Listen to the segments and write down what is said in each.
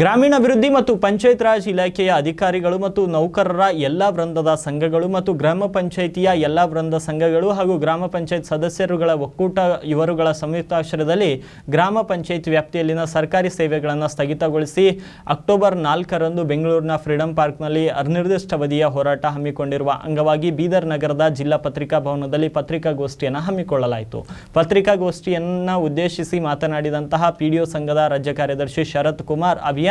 ಗ್ರಾಮೀಣಾಭಿವೃದ್ಧಿ ಮತ್ತು ಪಂಚಾಯತ್ ರಾಜ್ ಇಲಾಖೆಯ ಅಧಿಕಾರಿಗಳು ಮತ್ತು ನೌಕರರ ಎಲ್ಲ ವೃಂದದ ಸಂಘಗಳು ಮತ್ತು ಗ್ರಾಮ ಪಂಚಾಯಿತಿಯ ಎಲ್ಲ ವೃಂದ ಸಂಘಗಳು ಹಾಗೂ ಗ್ರಾಮ ಪಂಚಾಯತ್ ಸದಸ್ಯರುಗಳ ಒಕ್ಕೂಟ ಇವರುಗಳ ಸಂಯುಕ್ತಾಶ್ರಯದಲ್ಲಿ ಗ್ರಾಮ ಪಂಚಾಯತ್ ವ್ಯಾಪ್ತಿಯಲ್ಲಿನ ಸರ್ಕಾರಿ ಸೇವೆಗಳನ್ನು ಸ್ಥಗಿತಗೊಳಿಸಿ ಅಕ್ಟೋಬರ್ ನಾಲ್ಕರಂದು ಬೆಂಗಳೂರಿನ ಫ್ರೀಡಂ ಪಾರ್ಕ್ನಲ್ಲಿ ಅನಿರ್ದಿಷ್ಟಾವಧಿಯ ಹೋರಾಟ ಹಮ್ಮಿಕೊಂಡಿರುವ ಅಂಗವಾಗಿ ಬೀದರ್ ನಗರದ ಜಿಲ್ಲಾ ಪತ್ರಿಕಾ ಭವನದಲ್ಲಿ ಪತ್ರಿಕಾಗೋಷ್ಠಿಯನ್ನು ಹಮ್ಮಿಕೊಳ್ಳಲಾಯಿತು. ಪತ್ರಿಕಾಗೋಷ್ಠಿಯನ್ನು ಉದ್ದೇಶಿಸಿ ಮಾತನಾಡಿದಂತಹ ಪಿಡಿಒ ಸಂಘದ ರಾಜ್ಯ ಕಾರ್ಯದರ್ಶಿ ಶರತ್ ಕುಮಾರ್ ಅಭಿಯಾನ್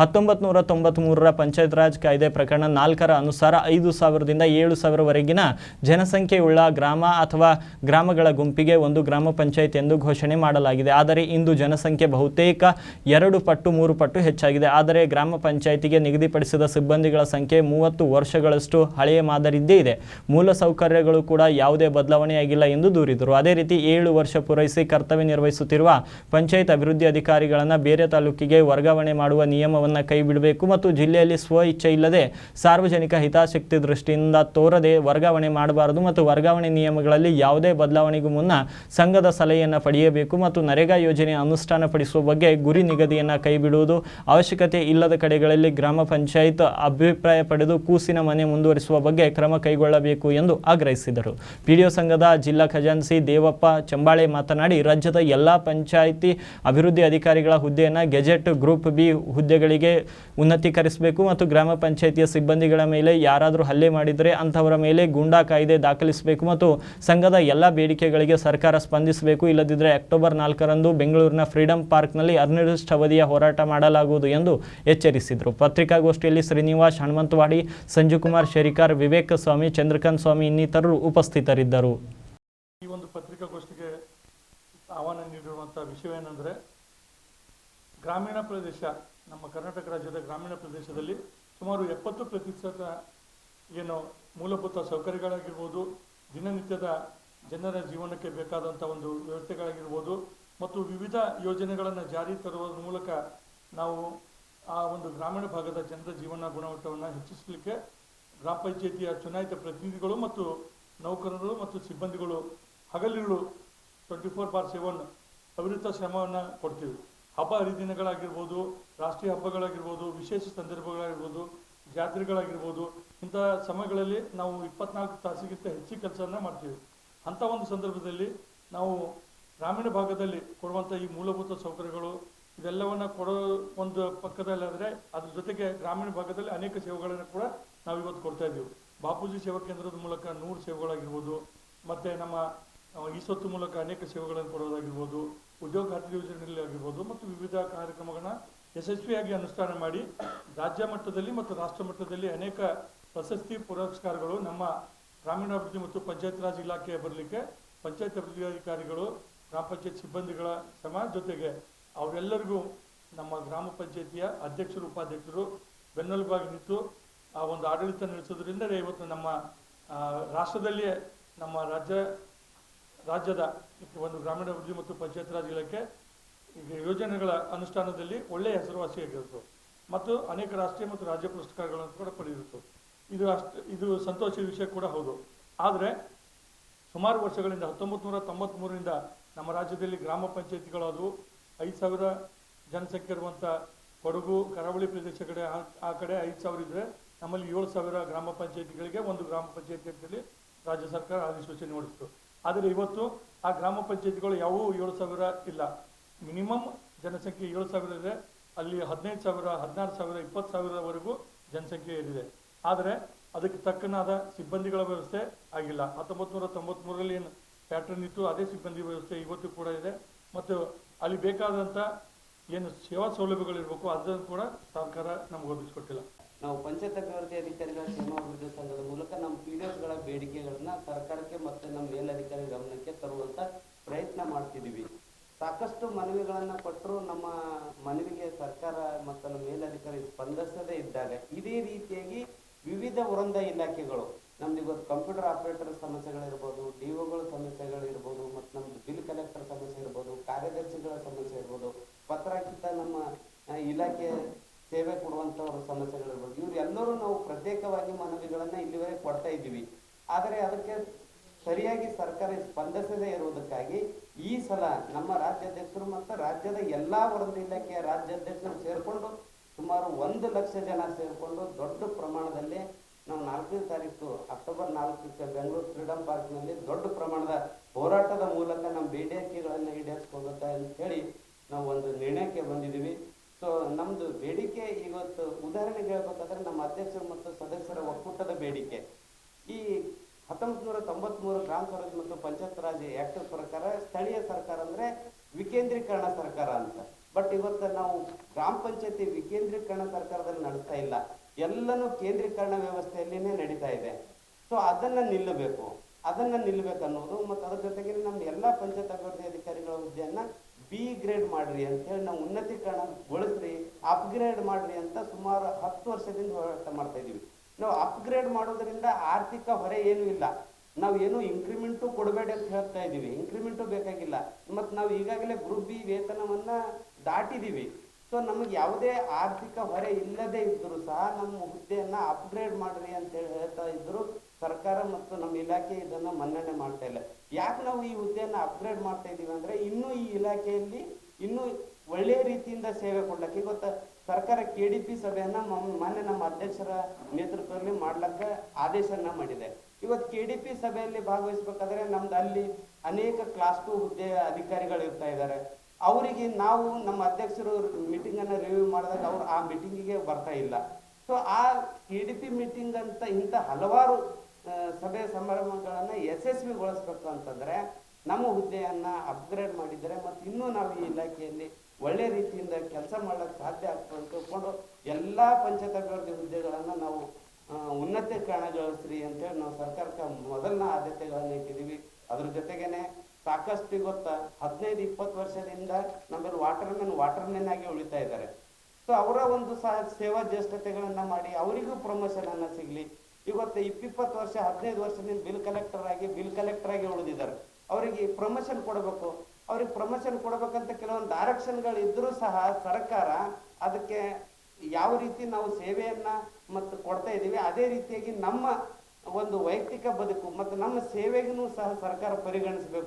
ಹತ್ತೊಂಬತ್ತು ನೂರ ತೊಂಬತ್ಮೂರರ ಪಂಚಾಯತ್ ರಾಜ್ ಕಾಯ್ದೆ ಪ್ರಕರಣ ನಾಲ್ಕರ ಅನುಸಾರ ಐದು ಸಾವಿರದಿಂದ ಏಳು ಸಾವಿರವರೆಗಿನ ಜನಸಂಖ್ಯೆಯುಳ್ಳ ಗ್ರಾಮ ಅಥವಾ ಗ್ರಾಮಗಳ ಗುಂಪಿಗೆ ಒಂದು ಗ್ರಾಮ ಪಂಚಾಯತ್ ಎಂದು ಘೋಷಣೆ ಮಾಡಲಾಗಿದೆ. ಆದರೆ ಇಂದು ಜನಸಂಖ್ಯೆ ಬಹುತೇಕ ಎರಡು ಪಟ್ಟು ಮೂರು ಪಟ್ಟು ಹೆಚ್ಚಾಗಿದೆ. ಆದರೆ ಗ್ರಾಮ ಪಂಚಾಯಿತಿಗೆ ನಿಗದಿಪಡಿಸಿದ ಸಿಬ್ಬಂದಿಗಳ ಸಂಖ್ಯೆ ಮೂವತ್ತು ವರ್ಷಗಳಷ್ಟು ಹಳೆಯ ಮಾದರಿದ್ದೇ ಇದೆ. ಮೂಲ ಸೌಕರ್ಯಗಳು ಕೂಡ ಯಾವುದೇ ಬದಲಾವಣೆಯಾಗಿಲ್ಲ ಎಂದು ದೂರಿದರು. ಅದೇ ರೀತಿ ಏಳು ವರ್ಷ ಪೂರೈಸಿ ಕರ್ತವ್ಯ ನಿರ್ವಹಿಸುತ್ತಿರುವ ಪಂಚಾಯತ್ ಅಭಿವೃದ್ಧಿ ಅಧಿಕಾರಿಗಳನ್ನು ಬೇರೆ ತಾಲೂಕಿಗೆ ವರ್ಗಾವಣೆ ಮಾಡುವ ನಿಯಮವನ್ನು ಕೈಬಿಡಬೇಕು ಮತ್ತು ಜಿಲ್ಲೆಯಲ್ಲಿ ಸ್ವ ಇಚ್ಛೆ ಇಲ್ಲದೆ ಸಾರ್ವಜನಿಕ ಹಿತಾಸಕ್ತಿ ದೃಷ್ಟಿಯಿಂದ ತೋರದೆ ವರ್ಗಾವಣೆ ಮಾಡಬಾರದು ಮತ್ತು ವರ್ಗಾವಣೆ ನಿಯಮಗಳಲ್ಲಿ ಯಾವುದೇ ಬದಲಾವಣೆಗೂ ಮುನ್ನ ಸಂಘದ ಸಲಹೆಯನ್ನು ಪಡೆಯಬೇಕು ಮತ್ತು ನರೇಗಾ ಯೋಜನೆ ಅನುಷ್ಠಾನಪಡಿಸುವ ಬಗ್ಗೆ ಗುರಿ ನಿಗದಿಯನ್ನು ಕೈಬಿಡುವುದು ಅವಶ್ಯಕತೆ ಇಲ್ಲದ ಕಡೆಗಳಲ್ಲಿ ಗ್ರಾಮ ಪಂಚಾಯತ್ ಅಭಿಪ್ರಾಯ ಪಡೆದು ಕೂಸಿನ ಮನೆ ಮುಂದುವರಿಸುವ ಬಗ್ಗೆ ಕ್ರಮ ಕೈಗೊಳ್ಳಬೇಕು ಎಂದು ಆಗ್ರಹಿಸಿದರು. ಪಿಡಿಒ ಸಂಘದ ಜಿಲ್ಲಾ ಖಜಾನ್ಸಿ ದೇವಪ್ಪ ಚಂಬಾಳೆ ಮಾತನಾಡಿ, ರಾಜ್ಯದ ಎಲ್ಲ ಪಂಚಾಯಿತಿ ಅಭಿವೃದ್ಧಿ ಅಧಿಕಾರಿಗಳ ಹುದ್ದೆಯನ್ನು ಗೆಜೆಟ್ ಗ್ರೂಪ್ ಬಿ ಹುದ್ದೆಗಳಿಗೆ ಉನ್ನತೀಕರಿಸಬೇಕು ಮತ್ತು ಗ್ರಾಮ ಪಂಚಾಯಿತಿಯ ಸಿಬ್ಬಂದಿಗಳ ಮೇಲೆ ಯಾರಾದರೂ ಹಲ್ಲೆ ಮಾಡಿದರೆ ಅಂಥವರ ಮೇಲೆ ಗೂಂಡಾ ಕಾಯ್ದೆ ದಾಖಲಿಸಬೇಕು ಮತ್ತು ಸಂಘದ ಎಲ್ಲ ಬೇಡಿಕೆಗಳಿಗೆ ಸರ್ಕಾರ ಸ್ಪಂದಿಸಬೇಕು. ಇಲ್ಲದಿದ್ದರೆ ಅಕ್ಟೋಬರ್ ನಾಲ್ಕರಂದು ಬೆಂಗಳೂರಿನ ಫ್ರೀಡಂ ಪಾರ್ಕ್ನಲ್ಲಿ ಅನಿರ್ದಿಷ್ಟಾವಧಿಯ ಹೋರಾಟ ಮಾಡಲಾಗುವುದು ಎಂದು ಎಚ್ಚರಿಸಿದರು. ಪತ್ರಿಕಾಗೋಷ್ಠಿಯಲ್ಲಿ ಶ್ರೀನಿವಾಸ್ ಹನುಮಂತವಾಡಿ, ಸಂಜುಕುಮಾರ್ ಶೇರಿಕಾರ್, ವಿವೇಕ ಸ್ವಾಮಿ, ಚಂದ್ರಕಾಂತ್ ಸ್ವಾಮಿ ಇನ್ನಿತರರು ಉಪಸ್ಥಿತರಿದ್ದರು. ಈ ಒಂದು ಪತ್ರಿಕಾಗೋಷ್ಠಿಗೆ ಆಹ್ವಾನ ನೀಡಿರುವಂಥ ವಿಷಯವೇನೆಂದರೆ ಗ್ರಾಮೀಣ ಪ್ರದೇಶ, ನಮ್ಮ ಕರ್ನಾಟಕ ರಾಜ್ಯದ ಗ್ರಾಮೀಣ ಪ್ರದೇಶದಲ್ಲಿ ಸುಮಾರು ಎಪ್ಪತ್ತು ಪ್ರತಿಶತ ಏನು ಮೂಲಭೂತ ಸೌಕರ್ಯಗಳಾಗಿರ್ಬೋದು, ದಿನನಿತ್ಯದ ಜನರ ಜೀವನಕ್ಕೆ ಬೇಕಾದಂಥ ಒಂದು ವ್ಯವಸ್ಥೆಗಳಾಗಿರ್ಬೋದು, ಮತ್ತು ವಿವಿಧ ಯೋಜನೆಗಳನ್ನು ಜಾರಿ ತರುವ ಮೂಲಕ ನಾವು ಆ ಒಂದು ಗ್ರಾಮೀಣ ಭಾಗದ ಜನರ ಜೀವನ ಗುಣಮಟ್ಟವನ್ನು ಹೆಚ್ಚಿಸಲಿಕ್ಕೆ ಗ್ರಾಮ ಪಂಚಾಯಿತಿಯ ಚುನಾಯಿತ ಪ್ರತಿನಿಧಿಗಳು ಮತ್ತು ನೌಕರರು ಮತ್ತು ಸಿಬ್ಬಂದಿಗಳು ಹಗಲಿರುಳು ಟ್ವೆಂಟಿ ಫೋರ್ ಬಾರ್ ಸೆವೆನ್ ಅವಿರತ ಶ್ರಮವನ್ನು ಕೊಡ್ತೀವಿ. ಹಬ್ಬ ಹರಿದಿನಗಳಾಗಿರ್ಬೋದು, ರಾಷ್ಟ್ರೀಯ ಹಬ್ಬಗಳಾಗಿರ್ಬೋದು, ವಿಶೇಷ ಸಂದರ್ಭಗಳಾಗಿರ್ಬೋದು, ಜಾತ್ರೆಗಳಾಗಿರ್ಬೋದು ಇಂಥ ಸಮಯಗಳಲ್ಲಿ ನಾವು ಇಪ್ಪತ್ನಾಲ್ಕು ತಾಸಿಗಿಂತ ಹೆಚ್ಚು ಕೆಲಸವನ್ನು ಮಾಡ್ತೀವಿ. ಅಂಥ ಒಂದು ಸಂದರ್ಭದಲ್ಲಿ ನಾವು ಗ್ರಾಮೀಣ ಭಾಗದಲ್ಲಿ ಕೊಡುವಂಥ ಈ ಮೂಲಭೂತ ಸೌಕರ್ಯಗಳು ಇದೆಲ್ಲವನ್ನು ಕೊಡೋ ಒಂದು ಪಕ್ಕದಲ್ಲಾದರೆ ಅದ್ರ ಜೊತೆಗೆ ಗ್ರಾಮೀಣ ಭಾಗದಲ್ಲಿ ಅನೇಕ ಸೇವೆಗಳನ್ನು ಕೂಡ ನಾವು ಇವತ್ತು ಕೊಡ್ತಾ ಇದ್ದೀವಿ. ಬಾಪೂಜಿ ಸೇವಾ ಕೇಂದ್ರದ ಮೂಲಕ ನೂರು ಸೇವೆಗಳಾಗಿರ್ಬೋದು, ಮತ್ತು ನಮ್ಮ ಈ ಸೊತ್ತು ಮೂಲಕ ಅನೇಕ ಸೇವೆಗಳನ್ನು ಕೊಡೋದಾಗಿರ್ಬೋದು ಉದ್ಯೋಗ ಖಾತ್ರಿ ಯೋಜನೆಯಲ್ಲಿ ಆಗಿರ್ಬೋದು ಮತ್ತು ವಿವಿಧ ಕಾರ್ಯಕ್ರಮಗಳನ್ನ ಯಶಸ್ವಿಯಾಗಿ ಅನುಷ್ಠಾನ ಮಾಡಿ ರಾಜ್ಯ ಮಟ್ಟದಲ್ಲಿ ಮತ್ತು ರಾಷ್ಟ್ರ ಮಟ್ಟದಲ್ಲಿ ಅನೇಕ ಪ್ರಶಸ್ತಿ ಪುರಸ್ಕಾರಗಳು ನಮ್ಮ ಗ್ರಾಮೀಣಾಭಿವೃದ್ಧಿ ಮತ್ತು ಪಂಚಾಯತ್ ರಾಜ್ ಇಲಾಖೆ ಬರಲಿಕ್ಕೆ ಪಂಚಾಯತ್ ಅಭಿವೃದ್ಧಿ ಅಧಿಕಾರಿಗಳು, ಗ್ರಾಮ ಪಂಚಾಯತ್ ಸಿಬ್ಬಂದಿಗಳ ಶ್ರಮ ಜೊತೆಗೆ ಅವರೆಲ್ಲರಿಗೂ ನಮ್ಮ ಗ್ರಾಮ ಪಂಚಾಯತಿಯ ಅಧ್ಯಕ್ಷರು, ಉಪಾಧ್ಯಕ್ಷರು ಬೆನ್ನೆಲುಬಾಗಿ ನಿಂತು ಆ ಒಂದು ಆಡಳಿತ ನಡೆಸೋದ್ರಿಂದ ಇವತ್ತು ನಮ್ಮ ರಾಷ್ಟ್ರದಲ್ಲಿಯೇ ನಮ್ಮ ರಾಜ್ಯ, ರಾಜ್ಯದ ಒಂದು ಗ್ರಾಮೀಣಾಭಿವೃದ್ಧಿ ಮತ್ತು ಪಂಚಾಯತ್ ರಾಜ್ ಇಲಾಖೆ ಯೋಜನೆಗಳ ಅನುಷ್ಠಾನದಲ್ಲಿ ಒಳ್ಳೆಯ ಹೆಸರುವಾಸಿಯಾಗಿರುತ್ತೆ ಮತ್ತು ಅನೇಕ ರಾಷ್ಟ್ರೀಯ ಮತ್ತು ರಾಜ್ಯ ಪುರಸ್ಕಾರಗಳನ್ನು ಕೂಡ ಪಡೆದಿರುತ್ತೆ ಇದು ಅಷ್ಟು, ಇದು ಸಂತೋಷದ ವಿಷಯ ಕೂಡ ಹೌದು. ಆದರೆ ಸುಮಾರು ವರ್ಷಗಳಿಂದ ಹತ್ತೊಂಬತ್ತು ನೂರ ತೊಂಬತ್ತ್ಮೂರರಿಂದ ನಮ್ಮ ರಾಜ್ಯದಲ್ಲಿ ಗ್ರಾಮ ಪಂಚಾಯತಿಗಳಾದವು ಐದು ಸಾವಿರ ಜನಸಂಖ್ಯೆ ಇರುವಂಥ ಕೊಡಗು, ಕರಾವಳಿ ಪ್ರದೇಶ ಕಡೆ, ಆ- ಆ ಕಡೆ ಐದು ಸಾವಿರ ಇದ್ದರೆ ನಮ್ಮಲ್ಲಿ ಏಳು ಸಾವಿರ ಗ್ರಾಮ ಪಂಚಾಯತಿಗಳಿಗೆ ಒಂದು ಗ್ರಾಮ ಪಂಚಾಯತಿ ಅಂತೇಳಿ ರಾಜ್ಯ ಸರ್ಕಾರ ಅಧಿಸೂಚನೆ ಹೊರಡಿಸಿತು ಆದರೆ ಇವತ್ತು ಆ ಗ್ರಾಮ ಪಂಚಾಯತಿಗಳು ಯಾವುವು ಏಳು ಸಾವಿರ ಇಲ್ಲ. ಮಿನಿಮಮ್ ಜನಸಂಖ್ಯೆ ಏಳು ಸಾವಿರ ಇದೆ. ಅಲ್ಲಿ ಹದಿನೈದು ಸಾವಿರ, ಹದಿನಾರು ಸಾವಿರ, ಇಪ್ಪತ್ತು ಸಾವಿರವರೆಗೂ ಜನಸಂಖ್ಯೆ ಏರಿದೆ. ಆದರೆ ಅದಕ್ಕೆ ತಕ್ಕನಾದ ಸಿಬ್ಬಂದಿಗಳ ವ್ಯವಸ್ಥೆ ಆಗಿಲ್ಲ. ಹತ್ತೊಂಬತ್ತು ನೂರ ತೊಂಬತ್ಮೂರರಲ್ಲಿ ಏನು ಪ್ಯಾಟ್ರನ್ ಇತ್ತು, ಅದೇ ಸಿಬ್ಬಂದಿ ವ್ಯವಸ್ಥೆ ಇವತ್ತು ಕೂಡ ಇದೆ. ಮತ್ತು ಅಲ್ಲಿ ಬೇಕಾದಂಥ ಏನು ಸೇವಾ ಸೌಲಭ್ಯಗಳಿರಬೇಕು, ಅದನ್ನು ಕೂಡ ಸರ್ಕಾರ ನಮ್ಗೆ ಒದಗಿಸ್ಕೊಟ್ಟಿಲ್ಲ. ನಾವು ಪಂಚಾಯತ್ ಅಭಿವೃದ್ಧಿ ಅಧಿಕಾರಿಗಳ ಕ್ಷೇಮಾಭಿವೃದ್ಧಿ ಸಂಘದ ಮೂಲಕ ನಮ್ಮ ಪಿಡಿಎಸ್ಗಳ ಬೇಡಿಕೆಗಳನ್ನ ಸರ್ಕಾರಕ್ಕೆ ಮತ್ತೆ ನಮ್ಮ ಮೇಲಧಿಕಾರಿ ಗಮನಕ್ಕೆ ತರುವಂತ ಪ್ರಯತ್ನ ಮಾಡ್ತಿದೀವಿ ಸಾಕಷ್ಟು ಮನವಿಗಳನ್ನ ಕೊಟ್ಟರು ನಮ್ಮ ಮನವಿಗೆ ಸರ್ಕಾರ ಮತ್ತು ನಮ್ಮ ಮೇಲಧಿಕಾರಿ ಸ್ಪಂದಿಸದೇ ಇದ್ದಾಗ ಇದೇ ರೀತಿಯಾಗಿ ವಿವಿಧ ವೃಂದ ಇಲಾಖೆಗಳು, ನಮ್ದು ಇವತ್ತು ಕಂಪ್ಯೂಟರ್ ಆಪರೇಟರ್ ಸಮಸ್ಯೆಗಳಿರ್ಬೋದು ಡಿಒಗಳ ಸಮಸ್ಯೆಗಳಿರ್ಬೋದು ಮತ್ತು ನಮ್ದು ಬಿಲ್ ಕಲೆಕ್ಟರ್ ಸಮಸ್ಯೆ ಇರ್ಬೋದು, ಕಾರ್ಯದರ್ಶಿಗಳ ಸಮಸ್ಯೆ ಇರ್ಬೋದು ಪತ್ರಕ್ಕಿಂತ ನಮ್ಮ ಇಲಾಖೆ ಸೇವೆ ಕೊಡುವಂಥವ್ರ ಸಮಸ್ಯೆಗಳಿರ್ಬೋದು ಇವ್ರು ಎಲ್ಲರೂ ನಾವು ಪ್ರತ್ಯೇಕವಾಗಿ ಮನವಿಗಳನ್ನ ಇಲ್ಲಿವರೆಗೆ ಕೊಡ್ತಾ ಇದ್ದೀವಿ. ಆದರೆ ಅದಕ್ಕೆ ಸರಿಯಾಗಿ ಸರ್ಕಾರ ಸ್ಪಂದಿಸದೇ ಇರುವುದಕ್ಕಾಗಿ ಈ ಸಲ ನಮ್ಮ ರಾಜ್ಯಾಧ್ಯಕ್ಷರು ಮತ್ತು ರಾಜ್ಯದ ಎಲ್ಲಾ ವರದ ಇಲಾಖೆಯ ರಾಜ್ಯಾಧ್ಯಕ್ಷರು ಸೇರಿಕೊಂಡು ಸುಮಾರು ಒಂದು ಲಕ್ಷ ಜನ ಸೇರಿಕೊಂಡು ದೊಡ್ಡ ಪ್ರಮಾಣದಲ್ಲಿ ನಾವು ನಾಲ್ಕನೇ ತಾರೀಕು ಅಕ್ಟೋಬರ್ ನಾಲ್ಕಕ್ಕೆ ಬೆಂಗಳೂರು ಫ್ರೀಡಂ ಪಾರ್ಕ್ನಲ್ಲಿ ದೊಡ್ಡ ಪ್ರಮಾಣದ ಹೋರಾಟದ ಮೂಲಕ ನಮ್ಮ ಬೇಡಿಕೆಗಳನ್ನು ಈಡೇರಿಸ್ಕೋಬೇಕು ಅಂತ ಹೇಳಿ ನಾವು ಒಂದು ನಿರ್ಣಯಕ್ಕೆ ಬಂದಿದ್ದೀವಿ. ಸೊ ನಮ್ದು ಬೇಡಿಕೆ ಇವತ್ತು ಉದಾಹರಣೆಗೆ ಹೇಳ್ಬೇಕಾದ್ರೆ ನಮ್ಮ ಅಧ್ಯಕ್ಷರು ಮತ್ತು ಸದಸ್ಯರ ಒಕ್ಕೂಟದ ಬೇಡಿಕೆ. ಈ ಹತ್ತೊಂಬತ್ ನೂರ ತೊಂಬತ್ಮೂರು ಗ್ರಾಮ ಸ್ವರಾಜ್ ಮತ್ತು ಪಂಚಾಯತ್ ರಾಜ್ ಆಕ್ಟ್ ಪ್ರಕಾರ ಸ್ಥಳೀಯ ಸರ್ಕಾರ ಅಂದ್ರೆ ವಿಕೇಂದ್ರೀಕರಣ ಸರ್ಕಾರ ಅಂತ. ಬಟ್ ಇವತ್ತು ನಾವು ಗ್ರಾಮ ಪಂಚಾಯತಿ ವಿಕೇಂದ್ರೀಕರಣ ಸರ್ಕಾರದಲ್ಲಿ ನಡೆಸ್ತಾ ಇಲ್ಲ. ಎಲ್ಲನೂ ಕೇಂದ್ರೀಕರಣ ವ್ಯವಸ್ಥೆಯಲ್ಲಿನೇ ನಡೀತಾ ಇದೆ. ಸೊ ಅದನ್ನ ನಿಲ್ಲಬೇಕು. ಅದನ್ನ ನಿಲ್ಲಬೇಕು ಅನ್ನೋದು ಮತ್ತು ಅದ್ರ ಜೊತೆಗೆ ನಮ್ಮ ಎಲ್ಲಾ ಪಂಚಾಯತ್ ಅಭಿವೃದ್ಧಿ ಅಧಿಕಾರಿಗಳ ಹುದ್ದೆಯನ್ನ ಬಿ ಗ್ರೇಡ್ ಮಾಡ್ರಿ ಅಂತ ಹೇಳಿ ನಾವು ಉನ್ನತೀಕರಣಗೊಳಿಸ್ರಿ ಅಪ್ಗ್ರೇಡ್ ಮಾಡ್ರಿ ಅಂತ ಸುಮಾರು ಹತ್ತು ವರ್ಷದಿಂದ ಹೋರಾಟ ಮಾಡ್ತಾ ಇದೀವಿ. ನಾವು ಅಪ್ಗ್ರೇಡ್ ಮಾಡೋದ್ರಿಂದ ಆರ್ಥಿಕ ಹೊರೆ ಏನೂ ಇಲ್ಲ. ನಾವು ಏನು ಇಂಕ್ರಿಮೆಂಟು ಕೊಡಬೇಡಿ ಅಂತ ಹೇಳ್ತಾ ಇದೀವಿ. ಇಂಕ್ರಿಮೆಂಟು ಬೇಕಾಗಿಲ್ಲ. ಮತ್ತು ನಾವು ಈಗಾಗಲೇ ಗ್ರೂಪ್ ಬಿ ವೇತನವನ್ನ ದಾಟಿದೀವಿ. ಸೊ ನಮಗೆ ಯಾವುದೇ ಆರ್ಥಿಕ ಹೊರೆ ಇಲ್ಲದೆ ಇದ್ದರೂ ಸಹ ನಮ್ಮ ಹುದ್ದೆಯನ್ನು ಅಪ್ಗ್ರೇಡ್ ಮಾಡ್ರಿ ಅಂತ ಹೇಳಿ ಹೇಳ್ತಾ ಇದ್ರು. ಸರ್ಕಾರ ಮತ್ತು ನಮ್ಮ ಇಲಾಖೆ ಇದನ್ನ ಮನ್ನಣೆ ಮಾಡ್ತಾ ಇಲ್ಲ. ಯಾಕೆ ನಾವು ಈ ಹುದ್ದೆಯನ್ನ ಅಪ್ಗ್ರೇಡ್ ಮಾಡ್ತಾ ಇದ್ದೀವಿ ಅಂದ್ರೆ ಇನ್ನೂ ಈ ಇಲಾಖೆಯಲ್ಲಿ ಇನ್ನೂ ಒಳ್ಳೆಯ ರೀತಿಯಿಂದ ಸೇವೆ ಕೊಡ್ಲಕ್ಕೆ ಇವತ್ತು ಸರ್ಕಾರ ಕೆ ಡಿ ಪಿ ಸಭೆಯನ್ನ ಮೊನ್ನೆ ನಮ್ಮ ಅಧ್ಯಕ್ಷರ ನೇತೃತ್ವದಲ್ಲಿ ಮಾಡ್ಲಕ್ಕ ಆದೇಶನ ಮಾಡಿದೆ. ಇವತ್ತು ಕೆ ಡಿ ಪಿ ಸಭೆಯಲ್ಲಿ ಭಾಗವಹಿಸ್ಬೇಕಾದ್ರೆ ನಮ್ದು ಅಲ್ಲಿ ಅನೇಕ ಕ್ಲಾಸ್ ಟು ಹುದ್ದೆಯ ಅಧಿಕಾರಿಗಳು ಇರ್ತಾ ಇದ್ದಾರೆ. ಅವರಿಗೆ ನಾವು ನಮ್ಮ ಅಧ್ಯಕ್ಷರು ಮೀಟಿಂಗ್ ಅನ್ನ ರಿವ್ಯೂ ಮಾಡಿದಾಗ ಅವ್ರು ಆ ಮೀಟಿಂಗಿಗೆ ಬರ್ತಾ ಇಲ್ಲ. ಸೊ ಆ ಕೆ ಡಿ ಮೀಟಿಂಗ್ ಅಂತ ಇಂಥ ಹಲವಾರು ಸಭೆ ಸಮಾರಂಭಗಳನ್ನು ಯಶಸ್ವಿಗೊಳಿಸ್ಬೇಕು ಅಂತಂದರೆ ನಮ್ಮ ಹುದ್ದೆಯನ್ನು ಅಪ್ಗ್ರೇಡ್ ಮಾಡಿದರೆ ಮತ್ತು ಇನ್ನೂ ನಾವು ಈ ಇಲಾಖೆಯಲ್ಲಿ ಒಳ್ಳೆ ರೀತಿಯಿಂದ ಕೆಲಸ ಮಾಡೋಕ್ಕೆ ಸಾಧ್ಯ ಆಗ್ತದೆ ಅಂತ ತಿಳ್ಕೊಂಡು ಎಲ್ಲಾ ಪಂಚಾಯತ್ ಹುದ್ದೆಗಳನ್ನ ನಾವು ಉನ್ನತೀಕರಣಗೊಳಿಸ್ರಿ ಅಂತೇಳಿ ನಾವು ಸರ್ಕಾರಕ್ಕೆ ಮೊದಲನ ಆದ್ಯತೆಗಳನ್ನು ಇಟ್ಟಿದ್ದೀವಿ ಅದ್ರ ಜೊತೆಗೇನೆ ಸಾಕಷ್ಟು ಗೊತ್ತ ಹದಿನೈದು, ಇಪ್ಪತ್ತು ವರ್ಷದಿಂದ ನಮ್ಮಲ್ಲಿ ವಾಟರ್ ಮೆನ್ ಆಗಿ ಉಳಿತಾ ಇದ್ದಾರೆ. ಸೊ ಅವರ ಒಂದು ಸಹ ಸೇವಾ ಜ್ಯೇಷ್ಠತೆಗಳನ್ನು ಮಾಡಿ ಅವರಿಗೂ ಪ್ರಮೋಷನನ್ನು ಸಿಗ್ಲಿ. ಇವತ್ತು ಇಪ್ಪಿಪ್ಪತ್ತು ವರ್ಷ, ಹದಿನೈದು ವರ್ಷದಿಂದ ಬಿಲ್ ಕಲೆಕ್ಟರ್ ಆಗಿ ಬಿಲ್ ಕಲೆಕ್ಟರ್ ಆಗಿ ಉಳಿದಿದ್ದಾರೆ. ಅವರಿಗೆ ಪ್ರಮೋಷನ್ ಕೊಡಬೇಕು. ಅವ್ರಿಗೆ ಪ್ರಮೋಷನ್ ಕೊಡಬೇಕಂತ ಕೆಲವೊಂದು ಡೈರೆಕ್ಷನ್ಗಳು ಇದ್ರೂ ಸಹ ಸರ್ಕಾರ ಅದಕ್ಕೆ ಯಾವ ರೀತಿ ನಾವು ಸೇವೆಯನ್ನ ಮತ್ತು ಕೊಡ್ತಾ ಇದ್ದೀವಿ, ಅದೇ ರೀತಿಯಾಗಿ ನಮ್ಮ ಒಂದು ವೈಯಕ್ತಿಕ ಬದುಕು ಮತ್ತು ನಮ್ಮ ಸೇವೆಗೂ ಸಹ ಸರ್ಕಾರ ಪರಿಗಣಿಸಬೇಕು.